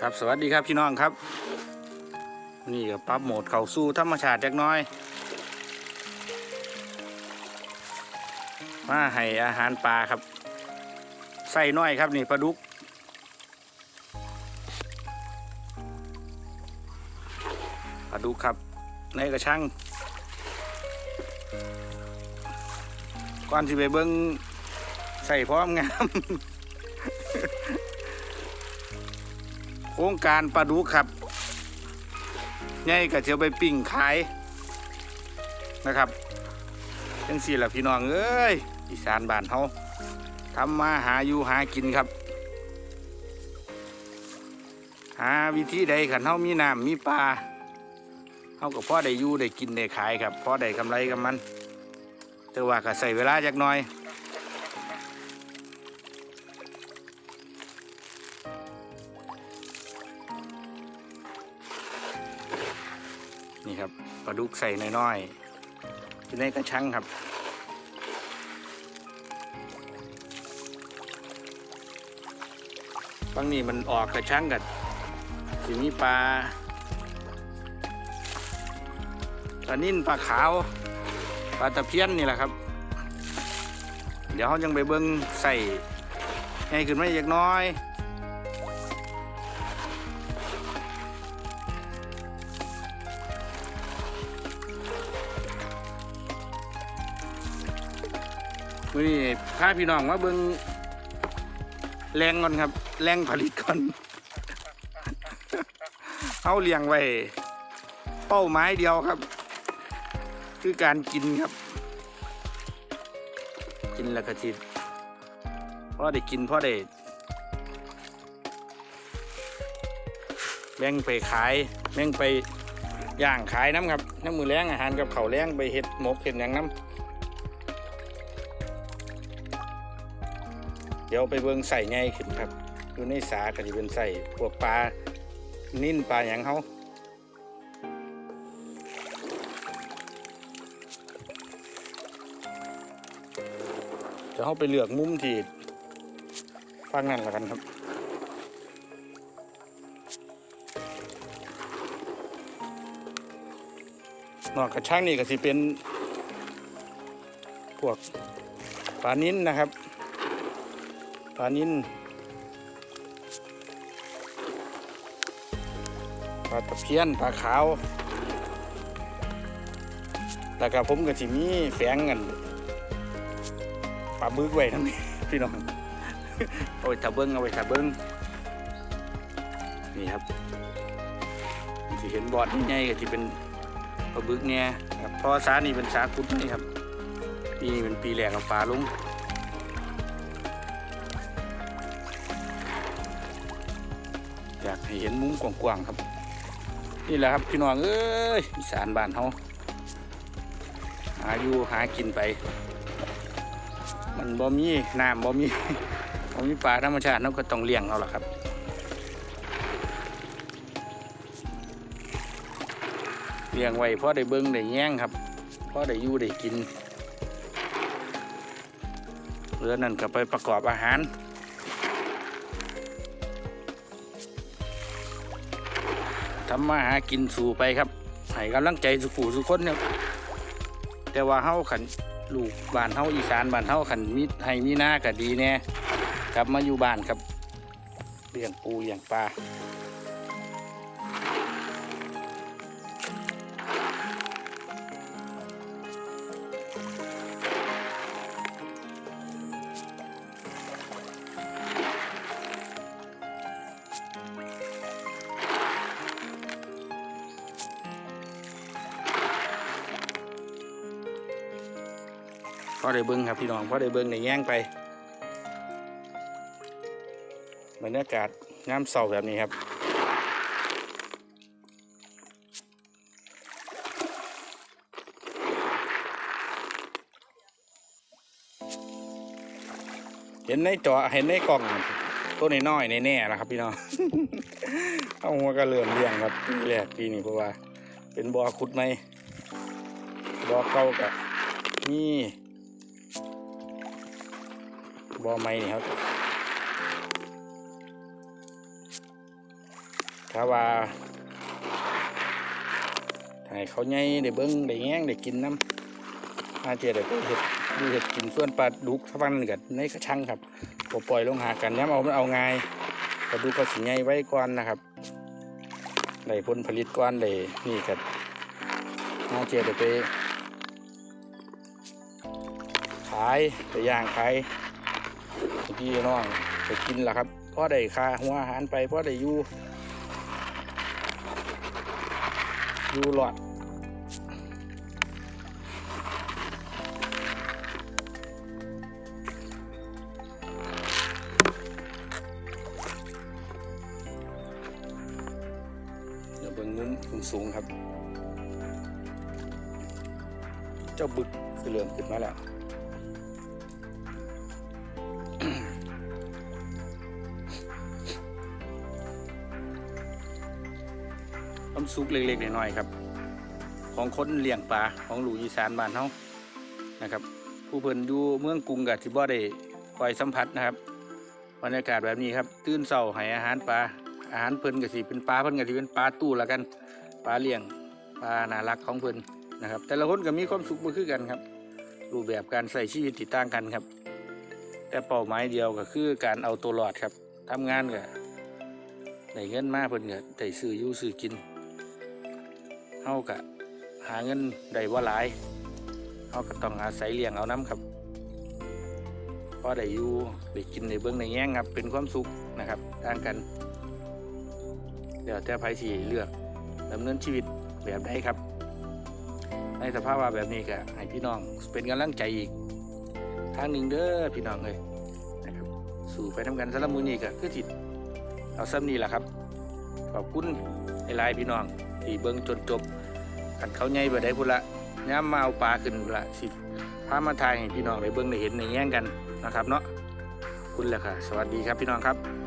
ครับสวัสดีครับพี่น้องครับ นี่ก็ปรับโหมดเข้าสู่ธรรมชาติจักน้อย มาให้อาหารปลาครับใส่น้อยครับนี่ปลาดุกปลาดุกครับในกระชังก่อนที่ไปเบิ้งใส่พร้อมงาม โครงการปลาดุกครับใหญ่ก็จะเอาไปปิ้งขายนะครับจังสี่ละพี่น้องเอ้ยอีสานบ้านเฮาทำมาหาอยู่หากินครับ หาวิธีใดขันเฮามีน้ำมีปลาเฮาก็พ่อได้อยู่ได้กินได้ขายครับพ่อได้กำไรกับมัน แต่ว่าก็ใส่เวลาจักหน่อย ปลาดุกใส่น้อยๆอยู่ในกระชังครับบางนี่มันออกกระชังกันสิมีปลาปลานิ่นปลาขาวปลาตะเพียนนี่แหละครับ เดี๋ยวเขายังไปเบิ้งใส่ให้ขึ้นมาอีกน้อย มื่อนี้พาพี่น้องมาเบิ่งแรงก่อนครับ แรงผลิตก่อน เอาเลี้ยงไว้ เป้าหมายเดียวครับ คือการกินครับ กินล้วก็ทิพ่อได้กินพ่อได้แบ่งไปขายแบ่งไปย่างขายน้ำครับน้ำมือแรงอาหารกับเขาแรงไปเห็ดหมกเห็ดอย่างน้ำ เดี๋ยวไปเบิ่งใส่ไงขึ้นครับ อยู่ในสาก็จะเป็นใส่พวกปลานิ่นปลาอย่างเขาจะเข้าไปเลือกมุมที่ฟังนั่นละกันครับ นอกกระช่างนี่ก็สิเป็น พวกปลานิ้นนะครับ ปลานินปลาตะเพียนปลาขาว แล้วก็ผมก็สิมีแฝงกันปลาบึกไว้ทั้งนี้พี่น้องเอาไว้ถ้าเบิ้งเอาไว้ถ้าเบิ้งนี่ครับที่เห็นบอดใหญ่ๆก็ที่เป็นปลาบึกเนี่ยครับเพราะสานี่เป็นสาคุดนี่ครับปีนี้เป็นปีแรกของปลาลุง ให้เห็นมุมกว้างๆครับ นี่แหละครับพี่น้องเอ้ยอีสานบ้านเฮาหาอยู่หากินไป มันบ่มีน้ำบ่มีบ่มีปลาธรรมชาติเราก็ต้องเลี้ยงเอาล่ะครับเลี้ยงไว้เพราะได้เบิ้งได้แย่งครับเพราะได้อยู่ได้กินเหลือนั่นก็ไปประกอบอาหาร ทำมาหากินสู่ไปครับให้กำลังใจสุขูสุคนเนี่ยแต่ว่าเฮาขันลูกบ้านเฮาอีสานบ้านเฮาขันมีให้มีหน้าก็ดีแน่กลับมาอยู่บ้านครับเลี้ยงปูเลี้ยงปลา พอได้เบิ้งครับพี่น้องพอได้เบิ้งในแย่งไปบรรยากาศน้ำเสาแบบนี้ครับเห็นในจอเห็นในกล่องตัวน้อยๆแน่ๆนะครับ พี่น้องเอาหัวกระเลื่อมเลี้ยงครับปีแรกปีนี้เพราะว่า เป็นบ่อขุดไหมบ่อเก่ากะนี่ บอไม้นี่ครับ ถ้าว่าให้เขาใหญ่ได้เบิ้งได้แง้งได้กินน้ำอาเจียได้เห็ดดูเห็ดกินส่วนปลาดุกสักวันหนึ่งกับในกระชังครับบ่ปล่อยลงหากันย้ำเอามันเอาง่ายปลาดุกก็สิใหญ่ไว้ก่อนนะครับได้ผลผลิตก่อนได้นี่กับอาเจียได้ไปขายไปย่างขาย พี่น้องไปกินล่ะครับพ่อได้คาหัวอาหารไปพ่อได้อยู่อยู่หลอดเดี๋ยวเบิ่งมุมสูงๆครับ เจ้าบึกคือเริ่มขึ้นมาแล้ว ความสุขเล็กๆน้อยๆครับ ของคนเลี้ยงปลาของหลูกอีสานบ้านเฮานะครับ ผู้เพิ่นอยู่เมืองกรุงกับที่บ่ได้คอยสัมผัสนะครับบรรยากาศแบบนี้ครับ ตื่นเช้าให้อาหารปลาอาหารเพิ่นก็สิเป็นปลาเพิ่นก็สิเป็นปลาตู้ละกันปลาเลี้ยงปลาน่ารักของเพิ่นนะครับ แต่ละคนก็มีความสุขบ่คือกันครับ รูปแบบการใส่ชีวิตติดต่างกันครับ แต่เป้าหมายเดียวก็คือการเอาตัวรอดครับทำงานก็ได้เงินมาเพิ่นก็ได้ซื้ออยู่ซื้อกิน เฮาก็หาเงินได้ว่าหลายเฮาก็ต้องอาศัยเลี้ยงเอาน้ำครับพอได้อยู่ได้กินได้เบิ่งได้แย่งครับ เป็นความสุขนะครับต่างกันเดี๋ยวแต่ไผสิเลือกดำเนินชีวิตแบบใดครับ ในสภาพว่าแบบนี้ก็ให้พี่น้องเป็นกำลังใจอีกทางหนึ่งเด้อพี่น้องเลยนะครับ สู่ไปทำกันสำหรับมือนี้ก็คือจิตเอาซ้ำนี่แหละครับ ขอบคุณหลายพี่น้อง ที่เบิ้งจนจบกันเขาใหญ่บ่ได้พุ่นละย้ำมาเอาปลาขึ้นพุ่นละสิพามาทายให้พี่น้องได้เบิ้งได้เห็นในแย่งกันนะครับเนาะคุณแหละค่ะ สวัสดีครับพี่น้องครับ